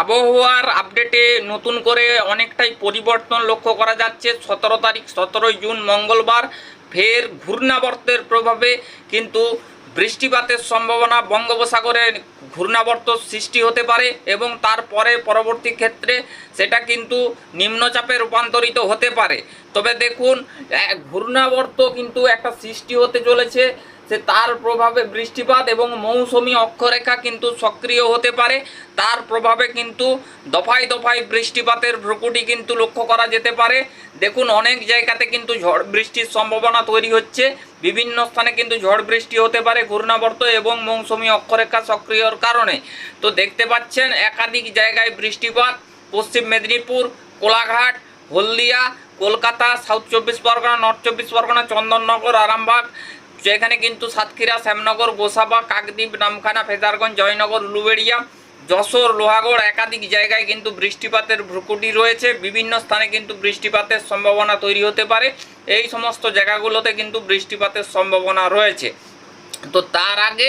আবহাওয়ার আপডেটে নতুন করে অনেকটাই পরিবর্তন লক্ষ্য করা যাচ্ছে। সতেরো তারিখ, সতেরোই জুন, মঙ্গলবার, ফের ঘূর্ণাবর্তের প্রভাবে কিন্তু বৃষ্টিপাতের সম্ভাবনা বঙ্গোপসাগরে ঘূর্ণাবর্ত সৃষ্টি হতে পারে এবং তারপরে পরবর্তী ক্ষেত্রে সেটা কিন্তু নিম্নচাপে রূপান্তরিত হতে পারে। তবে দেখুন ঘূর্ণাবর্ত কিন্তু একটা সৃষ্টি হতে চলেছে। সে তার প্রভাবে বৃষ্টিপাত এবং মৌসুমি অক্ষরেখা কিন্তু সক্রিয় হতে পারে। তার প্রভাবে কিন্তু দফায় দফায় বৃষ্টিপাতের ভ্রুকুটি কিন্তু লক্ষ্য করা যেতে পারে। দেখুন, অনেক জায়গাতে কিন্তু ঝড় বৃষ্টির সম্ভাবনা তৈরি হচ্ছে। বিভিন্ন স্থানে কিন্তু ঝড় বৃষ্টি হতে পারে ঘূর্ণাবর্ত এবং মৌসুমি অক্ষরেখা সক্রিয়র কারণে। তো দেখতে পাচ্ছেন, একাধিক জায়গায় বৃষ্টিপাত, পশ্চিম মেদিনীপুর, কোলাঘাট, হলদিয়া, কলকাতা, সাউথ চব্বিশ পরগনা, নর্থ চব্বিশ পরগনা, চন্দননগর, আরামবাগ যেখানে কিন্তু সাতক্ষীরা, শ্যামনগর, গোসাবা, কাকদ্বীপ, নামখানা, ফেজারগঞ্জ, জয়নগর, উলুবেড়িয়া, যশোর, লোহাগড় একাধিক জায়গায় কিন্তু বৃষ্টিপাতের ভ্রুকুটি রয়েছে। বিভিন্ন স্থানে কিন্তু বৃষ্টিপাতের সম্ভাবনা তৈরি হতে পারে। এই সমস্ত জায়গাগুলোতে কিন্তু বৃষ্টিপাতের সম্ভাবনা রয়েছে। তো তার আগে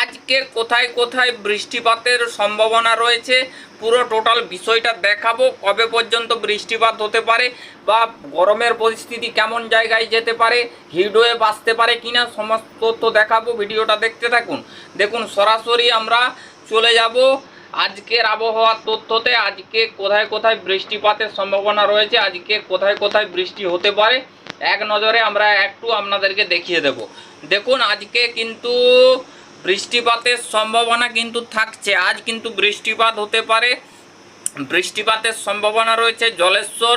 আজকে কোথায় কোথায় বৃষ্টিপাতের সম্ভাবনা রয়েছে, পুরো টোটাল বিষয়টা দেখাবো, কবে পর্যন্ত বৃষ্টিপাত হতে পারে বা গরমের পরিস্থিতি কেমন জায়গায় যেতে পারে হিটওয়েভ আসতে পারে কিনা সমস্ত তথ্য দেখাবো, ভিডিওটা দেখতে থাকুন। দেখুন, সরাসরি আমরা চলে যাব আজকের আবহাওয়ার তথ্যতে, আজকে কোথায় কোথায় বৃষ্টিপাতের সম্ভাবনা রয়েছে, আজকে কোথায় কোথায় বৃষ্টি হতে পারে এক নজরে আমরা একটু আপনাদেরকে দেখিয়ে দেব। দেখুন, আজকে কিন্তু বৃষ্টিপাতের সম্ভাবনা কিন্তু থাকছে। আজ কিন্তু বৃষ্টিপাত হতে পারে। বৃষ্টিপাতের সম্ভাবনা রয়েছে জলেশ্বর,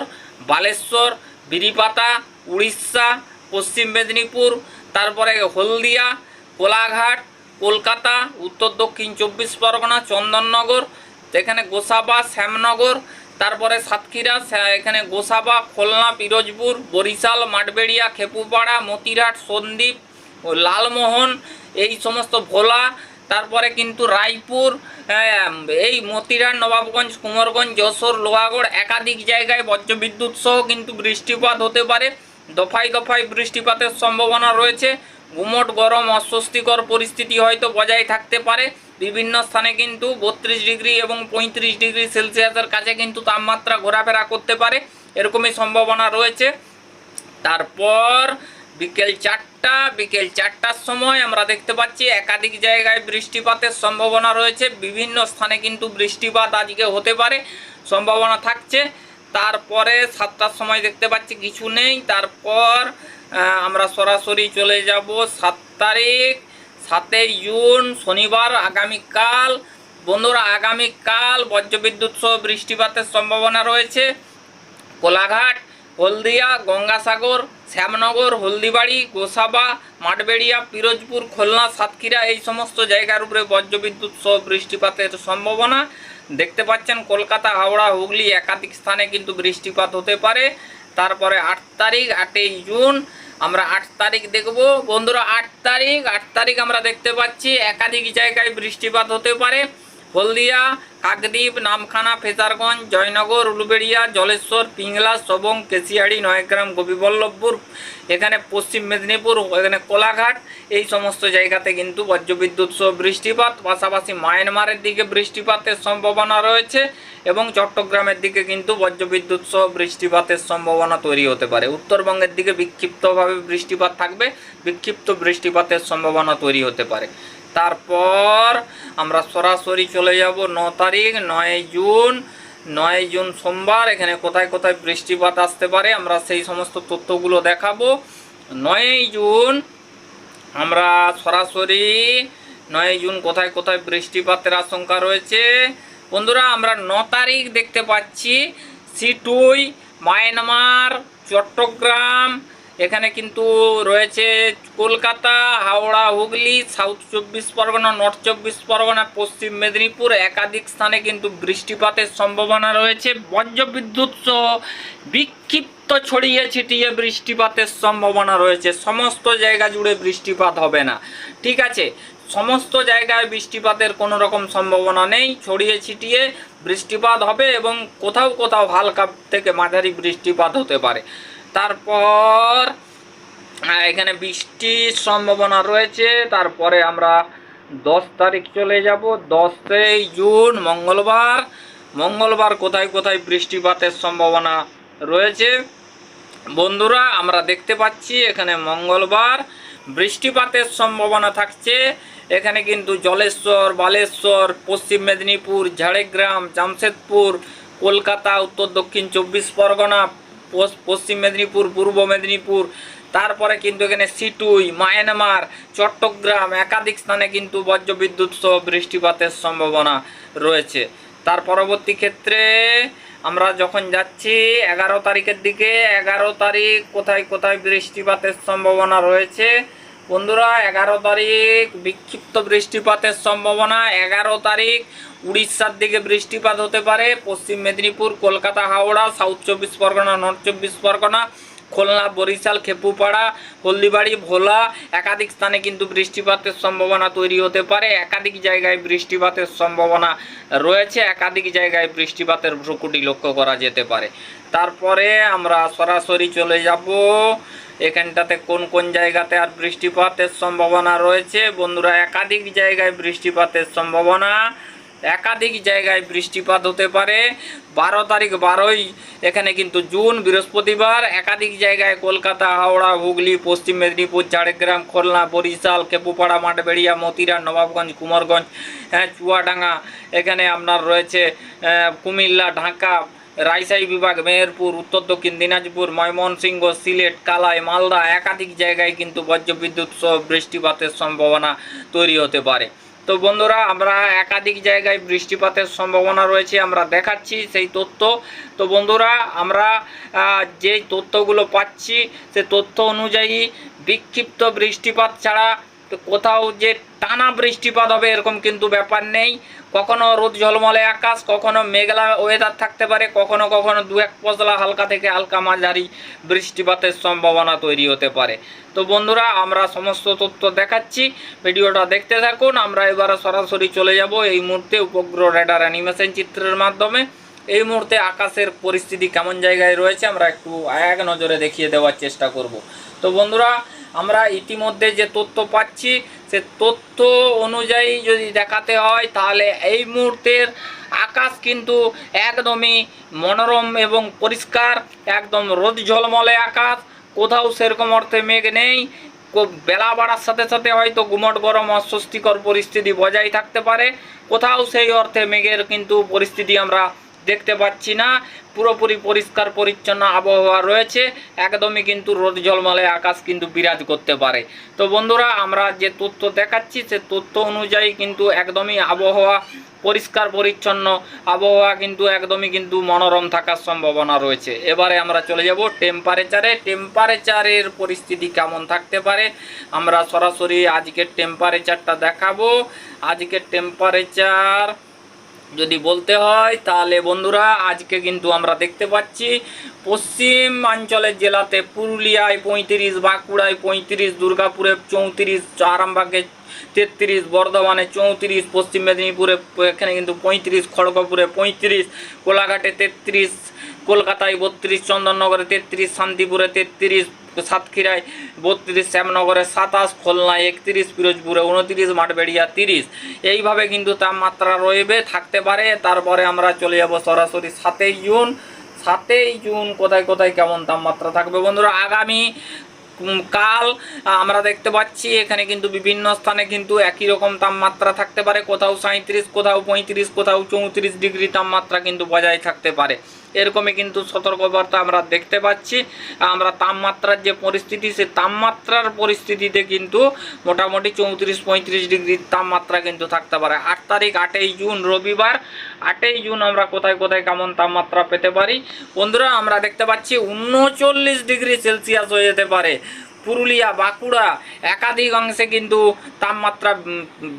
বালেশ্বর, বিরিপাতা, উড়িষ্যা, পশ্চিম মেদিনীপুর, তারপরে হলদিয়া, কোলাঘাট, কলকাতা, উত্তর দক্ষিণ চব্বিশ পরগনা, চন্দননগর এখানে গোসাবা, শ্যামনগর তারপরে সাতক্ষীরা এখানে গোসাবা, খুলনা, পিরোজপুর, বরিশাল, মাঠবেড়িয়া, খেপুপাড়া মতিরহাট সন্দ্বীপ লালমোহন, এই সমস্ত ভোলা, তারপরে কিন্তু রায়পুর এই মতিরাট, নবাবগঞ্জ, কুমারগঞ্জ, যশোর, লোহাগড়, একাধিক জায়গায় বজ্রবিদ্যুৎ সহ কিন্তু বৃষ্টিপাত হতে পারে। দফায় দফায় বৃষ্টিপাতের সম্ভাবনা রয়েছে। গুমট গরম অস্বস্তিকর পরিস্থিতি হয়তো বজায় থাকতে পারে। বিভিন্ন স্থানে কিন্তু বত্রিশ ডিগ্রি এবং পঁয়ত্রিশ ডিগ্রি সেলসিয়াসের কাছে কিন্তু তাপমাত্রা ঘোরাফেরা করতে পারে, এরকমই সম্ভাবনা রয়েছে। তারপর বিকেল চারটা, বিকেল চারটার সময় আমরা দেখতে পাচ্ছি একাধিক জায়গায় বৃষ্টিপাতের সম্ভাবনা রয়েছে। বিভিন্ন স্থানে কিন্তু বৃষ্টিপাত আজকে হতে পারে, সম্ভাবনা থাকছে। তারপরে সাতটার সময় দেখতে পাচ্ছি কিছু নেই। তারপর আমরা সরাসরি চলে যাব সাত তারিখ সাতই জুন, শনিবার, আগামীকাল। বন্ধুরা, আগামীকাল বজ্রবিদ্যুৎ সহ বৃষ্টিপাতের সম্ভাবনা রয়েছে। কোলাঘাট, হলদিয়া, গঙ্গাসাগর, শ্যামনগর, হলদিবাড়ি, গোসাবা, মাঠবেড়িয়া, পিরোজপুর, খুলনা, সাতক্ষীরা এই সমস্ত জায়গার উপরে বজ্রবিদ্যুৎ সহ বৃষ্টিপাতের সম্ভাবনা। দেখতে পাচ্ছেন কলকাতা, হাওড়া, হুগলি একাধিক স্থানে কিন্তু বৃষ্টিপাত হতে পারে। তারপরে আট তারিখ, আটই জুন আমরা আট তারিখ দেখব। বন্ধুরা, আট তারিখ আট তারিখ আমরা দেখতে পাচ্ছি। একাধিক জায়গায় বৃষ্টিপাত হতে পারে। হলদিয়া কাকদ্বীপ, নামখানা, ফেজারগঞ্জ, জয়নগর, উলুবেড়িয়া, জলেশ্বর, পিংলা, সবং, কেশিয়াড়ি, নয়গ্রাম, গোপীবল্লভপুর, এখানে পশ্চিম মেদিনীপুর, এখানে কোলাঘাট, এই সমস্ত জায়গাতে কিন্তু বজ্রবিদ্যুৎ সহ বৃষ্টিপাত, পাশাপাশি মায়ানমারের দিকে বৃষ্টিপাতের সম্ভাবনা রয়েছে এবং চট্টগ্রামের দিকে কিন্তু বজ্রবিদ্যুৎ সহ বৃষ্টিপাতের সম্ভাবনা তৈরি হতে পারে। উত্তরবঙ্গের দিকে বিক্ষিপ্তভাবে বৃষ্টিপাত থাকবে, বিক্ষিপ্ত বৃষ্টিপাতের সম্ভাবনা তৈরি হতে পারে। তারপর আমরা সরাসরি চলে যাব ন তারিখ, নয় জুন নয় জুন সোমবার, এখানে কোথায় কোথায় বৃষ্টিপাত আসতে পারে, আমরা সেই সমস্ত তথ্যগুলো দেখাবো। নয়ই জুন, আমরা সরাসরি নয় জুন কোথায় কোথায় বৃষ্টিপাতের আশঙ্কা রয়েছে। বন্ধুরা, আমরা ন তারিখ দেখতে পাচ্ছি, সিটুই, মায়ানমার, চট্টগ্রাম এখানে কিন্তু রয়েছে কলকাতা, হাওড়া, হুগলি সাউথ চব্বিশ পরগনা নর্থ চব্বিশ পরগনা, পশ্চিম মেদিনীপুর একাধিক স্থানে কিন্তু বৃষ্টিপাতের সম্ভাবনা রয়েছে। বজ্রবিদ্যুৎ সহ বিক্ষিপ্ত ছড়িয়ে ছিটিয়ে বৃষ্টিপাতের সম্ভাবনা রয়েছে। সমস্ত জায়গা জুড়ে বৃষ্টিপাত হবে না। ঠিক আছে, সমস্ত জায়গায় বৃষ্টিপাতের কোনো রকম সম্ভাবনা নেই। ছড়িয়ে ছিটিয়ে বৃষ্টিপাত হবে এবং কোথাও কোথাও হালকা থেকে মাঝারি বৃষ্টিপাত হতে পারে। তারপর এখানে বৃষ্টির সম্ভাবনা রয়েছে। তারপরে আমরা দশ তারিখ চলে যাব। দশই জুন, মঙ্গলবার। মঙ্গলবার কোথায় কোথায় বৃষ্টিপাতের সম্ভাবনা রয়েছে? বন্ধুরা, আমরা দেখতে পাচ্ছি এখানে মঙ্গলবার বৃষ্টিপাতের সম্ভাবনা থাকছে। এখানে কিন্তু জলেশ্বর, বালেশ্বর, পশ্চিম মেদিনীপুর, ঝাড়গ্রাম, জামশেদপুর, কলকাতা, উত্তর দক্ষিণ চব্বিশ পরগনা পশ্চিম মেদিনীপুর, পূর্ব মেদিনীপুর, তারপরে কিন্তু এখানে সিটুই, মায়ানমার, চট্টগ্রাম একাধিক স্থানে কিন্তু বজ্রবিদ্যুৎ সহ বৃষ্টিপাতের সম্ভাবনা রয়েছে। তার পরবর্তী ক্ষেত্রে আমরা যখন যাচ্ছি, এগারো তারিখের দিকে, এগারো তারিখ কোথায় কোথায় বৃষ্টিপাতের সম্ভাবনা রয়েছে? বন্ধুরা, এগারো তারিখ বিক্ষিপ্ত বৃষ্টিপাতের সম্ভাবনা। এগারো তারিখ উড়িষ্যার দিকে বৃষ্টিপাত হতে পারে। পশ্চিম মেদিনীপুর, কলকাতা, হাওড়া সাউথ চব্বিশ পরগনা নর্থ চব্বিশ পরগনা, খুলনা, বরিশাল, খেপুপাড়া, হলদিবাড়ি, ভোলা একাধিক স্থানে কিন্তু বৃষ্টিপাতের সম্ভাবনা তৈরি হতে পারে। একাধিক জায়গায় বৃষ্টিপাতের সম্ভাবনা রয়েছে। একাধিক জায়গায় বৃষ্টিপাতের ভ্রুকুটি লক্ষ্য করা যেতে পারে। তারপরে আমরা সরাসরি চলে যাব এখানটাতে কোন কোন জায়গাতে আর বৃষ্টিপাতের সম্ভাবনা রয়েছে? বন্ধুরা, একাধিক জায়গায় বৃষ্টিপাতের সম্ভাবনা। একাধিক জায়গায় বৃষ্টিপাত হতে পারে। বারো তারিখ বারোই, এখানে কিন্তু জুন, বৃহস্পতিবার। একাধিক জায়গায় কলকাতা, হাওড়া, হুগলি, পশ্চিম মেদিনীপুর, ঝাড়গ্রাম, খুলনা, বরিশাল, কেপুপাড়া, মাঠবেড়িয়া মতিরা নবাবগঞ্জ, কুমারগঞ্জ হ্যাঁ চুয়াডাঙ্গা। এখানে আপনার রয়েছে কুমিল্লা, ঢাকা রাজশাহী বিভাগ, মেহেরপুর, উত্তর দক্ষিণ দিনাজপুর, ময়মনসিংহ, সিলেট, কালাই, মালদা একাধিক জায়গায় কিন্তু বজ্রবিদ্যুৎ সহ বৃষ্টিপাতের সম্ভাবনা তৈরি হতে পারে। তো বন্ধুরা, আমরা একাধিক জায়গায় বৃষ্টিপাতের সম্ভাবনা রয়েছে, আমরা দেখাচ্ছি সেই তথ্য। তো বন্ধুরা, আমরা যে তথ্যগুলো পাচ্ছি, সে তথ্য অনুযায়ী বিক্ষিপ্ত বৃষ্টিপাত ছাড়া তো কোথাও যে টানা বৃষ্টিপাত হবে এরকম কিন্তু ব্যাপার নেই। কখনো রোদ ঝলমলে আকাশ, কখনো মেঘলা ওয়েদার থাকতে পারে, কখনো কখনো দু এক পশলা হালকা থেকে হালকা মাঝারি বৃষ্টিপাতের সম্ভাবনা তৈরি হতে পারে। তো বন্ধুরা, আমরা সমস্ত তথ্য দেখাচ্ছি। ভিডিওটা দেখতে থাকুন। আমরা এবারে সরাসরি চলে যাব এই মুহূর্তে উপগ্রহ রেডার অ্যানিমেশন চিত্রের মাধ্যমে। এই মুহূর্তে আকাশের পরিস্থিতি কেমন জায়গায় রয়েছে, আমরা একটু এক নজরে দেখিয়ে দেওয়ার চেষ্টা করব। তো বন্ধুরা আমরা ইতিমধ্যে যে তথ্য পাচ্ছি, সে তথ্য অনুযায়ী যদি দেখাতে হয়, তাহলে এই মুহূর্তের আকাশ কিন্তু একদমই মনোরম এবং পরিষ্কার, একদম রোদ ঝলমলে আকাশ, কোথাও সেরকম অর্থে মেঘ নেই। বেলা বাড়ার সাথে সাথে হয়তো গুমট গরম, অস্বস্তিকর পরিস্থিতি বজায় থাকতে পারে। কোথাও সেই অর্থে মেঘের কিন্তু পরিস্থিতি আমরা দেখতে পাচ্ছি না। পুরোপুরি পরিষ্কার, পরিচ্ছন্ন আবহাওয়া রয়েছে। একদমই কিন্তু রোদ জলমলে আকাশ কিন্তু বিরাজ করতে পারে। তো বন্ধুরা, আমরা যে তথ্য দেখাচ্ছি, সে তথ্য অনুযায়ী কিন্তু একদমই আবহাওয়া পরিষ্কার, পরিচ্ছন্ন আবহাওয়া কিন্তু একদমই কিন্তু মনোরম থাকার সম্ভাবনা রয়েছে। এবারে আমরা চলে যাব টেম্পারেচারে টেম্পারেচারের পরিস্থিতি কেমন থাকতে পারে? আমরা সরাসরি আজকের টেম্পারেচারটা দেখাবো। আজকের টেম্পারেচার যদি বলতে হয়, তাহলে বন্ধুরা আজকে কিন্তু আমরা দেখতে পাচ্ছি পশ্চিম অঞ্চলের জেলাতে পুরুলিয়ায় পঁয়ত্রিশ, বাঁকুড়ায় পঁয়ত্রিশ, দুর্গাপুরে চৌত্রিশ, আরামবাগে তেত্রিশ, বর্ধমানে চৌত্রিশ, পশ্চিম মেদিনীপুরে এখানে কিন্তু পঁয়ত্রিশ, খড়গপুরে পঁয়ত্রিশ, কোলাঘাটে তেত্রিশ, কলকাতায় বত্রিশ, চন্দননগরে তেত্রিশ, শান্তিপুরে তেত্রিশ সাতক্ষীরায় বত্রিশ, শ্যামনগরে সাতাশ খুলনায় একত্রিশ, পিরোজপুরে উনত্রিশ, মাঠবেড়িয়া তিরিশ। এইভাবে কিন্তু তাপমাত্রা রয়েবে থাকতে পারে। তারপরে আমরা চলে যাব সরাসরি সাতই জুন। সাতই জুন কোথায় কোথায়, কেমন তাপমাত্রা থাকবে? বন্ধুরা, আগামী কাল আমরা দেখতে পাচ্ছি, এখানে কিন্তু বিভিন্ন স্থানে কিন্তু একই রকম তাপমাত্রা থাকতে পারে। কোথাও সাঁত্রিশ কোথাও পঁয়ত্রিশ, কোথাও চৌত্রিশ ডিগ্রি তাপমাত্রা কিন্তু বজায় থাকতে পারে। এরকমই কিন্তু সতর্কবার্তা আমরা দেখতে পাচ্ছি। আমরা তাপমাত্রার যে পরিস্থিতি, সে তাপমাত্রার পরিস্থিতিতে কিন্তু মোটামুটি চৌত্রিশ, পঁয়ত্রিশ ডিগ্রি তাপমাত্রা কিন্তু থাকতে পারে। আট তারিখ, আটই জুন, রবিবার, আটই জুন আমরা কোথায় কোথায় কেমন তাপমাত্রা পেতে পারি? বন্ধুরা, আমরা দেখতে পাচ্ছি উনচল্লিশ ডিগ্রি সেলসিয়াস হয়ে যেতে পারে। পুরুলিয়া, বাঁকুড়া একাধিক অংশে কিন্তু তাপমাত্রা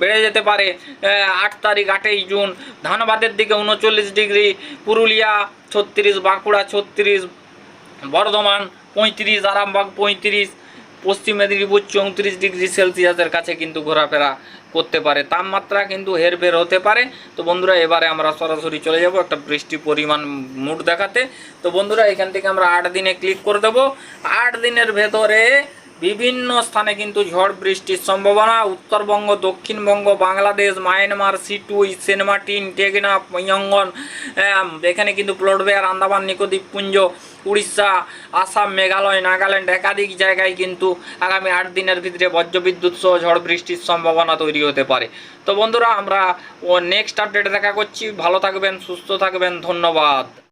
বেড়ে যেতে পারে। আট তারিখ আটই জুন। ধানবাদের দিকে উনচল্লিশ ডিগ্রি, পুরুলিয়া ছত্রিশ, বাঁকুড়া ছত্রিশ, বর্ধমান পঁয়ত্রিশ, আরামবাগ পঁয়ত্রিশ, পশ্চিম মেদিনীপুর চৌত্রিশ ডিগ্রি সেলসিয়াসের কাছে কিন্তু ঘোরাফেরা করতে পারে। তাপমাত্রা কিন্তু হেরফের হতে পারে। তো বন্ধুরা, এবারে আমরা সরাসরি চলে যাব একটা বৃষ্টি পরিমাণ মুড দেখাতে। তো বন্ধুরা, এখান থেকে আমরা আট দিনে ক্লিক করে দেবো। আট দিনের ভেতরে বিভিন্ন স্থানে কিন্তু ঝড় বৃষ্টির সম্ভাবনা। Uttarbanga, Dakshinbanga, Bangladesh, Myanmar, Sittwe, saint Martin, Teknaf ময়ঙ্গন এখানে কিন্তু প্লটবেয়ার, আন্দামান নিকোদ্বীপপুঞ্জ উড়িষ্যা, আসাম, মেঘালয়, নাগাল্যান্ড একাধিক জায়গায় কিন্তু আগামী আট দিনের ভিতরে বজ্রবিদ্যুৎ সহ ঝড় বৃষ্টির সম্ভাবনা তৈরি হতে পারে। তো বন্ধুরা, আমরা নেক্সট আপডেট দেখা করছি। ভালো থাকবেন, সুস্থ থাকবেন, ধন্যবাদ।